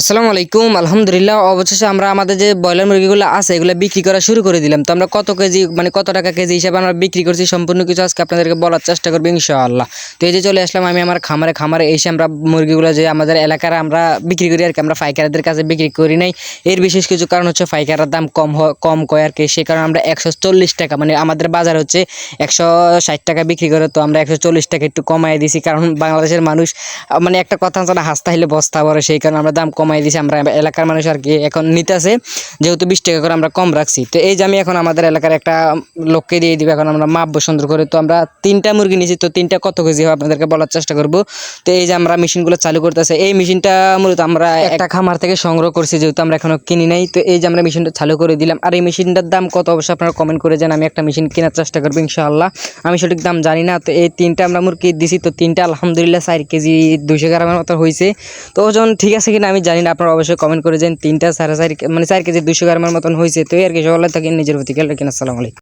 আসসালামু আলাইকুম। আলহামদুলিল্লাহ, অবশেষে আমরা আমাদের যে ব্রয়লার মুরগিগুলো আছে, এগুলো বিক্রি করা শুরু করে দিলাম। তো আমরা কত কেজি মানে কত টাকা কেজি হিসাবে আমরা বিক্রি করছি, সম্পূর্ণ কিছু আজকে আপনাদেরকে বলার চেষ্টা করব ইনশাআল্লাহ। তো এই যে চলে আসলাম আমি আমার খামারে। খামারে এসে আমরা মুরগিগুলো যে আমাদের এলাকার আমরা বিক্রি করি আর কি, আমরা পাইকারদের কাছে বিক্রি করি নাই। এর বিশেষ কিছু কারণ হচ্ছে পাইকারের দাম কম কম কয় আর কি, সে কারণে আমরা একশো চল্লিশ টাকা মানে আমাদের বাজার হচ্ছে একশো ষাট টাকা বিক্রি করে, তো আমরা একশো চল্লিশ টাকা একটু কমাই দিছি। কারণ বাংলাদেশের মানুষ মানে একটা কথা আছে হাসতে হইলে বস্তা বড় সেই কারণে আমরা দাম কমাই দিছি আমরা এলাকার মানুষ আর কি এখন নিতেছে। যেহেতু বিশ টাকা করে আমরা কম রাখছি। তো এই যে আমি এখন আমাদের এলাকার একটা লোককে দিয়ে দিব এখন আমরা মাপবো সুন্দর করে। তো আমরা তিনটা মুরগি নিয়েছি তো তিনটা কত কেজি হবে আপনাদেরকে বলার চেষ্টা করব। তো এই যে আমরা মেশিনগুলো চালু করতেছে এই মেশিনটা মূলত আমরা একটা খামার থেকে সংগ্রহ করছি যেহেতু আমরা এখনও কিনি নাই। তো এই যে আমরা মেশিনটা চালু করে দিলাম আর এই মেশিনটার দাম কত অবশ্যই আপনারা কমেন্ট করে যান আমি একটা মেশিন কেনার চেষ্টা করব ইনশাআল্লাহ। আমি সঠিক দাম জানি না তো এই তিনটা আমরা মুরগি দিছি তো তিনটা আলহামদুলিল্লাহ চার কেজি দুইশো গ্রামের মতো হয়েছে তো ওজন ঠিক আছে কিনা আমি জানি না, আপনারা অবশ্যই কমেন্ট করে যান তিনটা সাড়ে চার মানে চার কেজি দুশো গ্রামের মতন হয়েছে তো আর কি, সকালে থাকেন নিজের প্রতি খেয়াল রাখেন, আসসালামু আলাইকুম।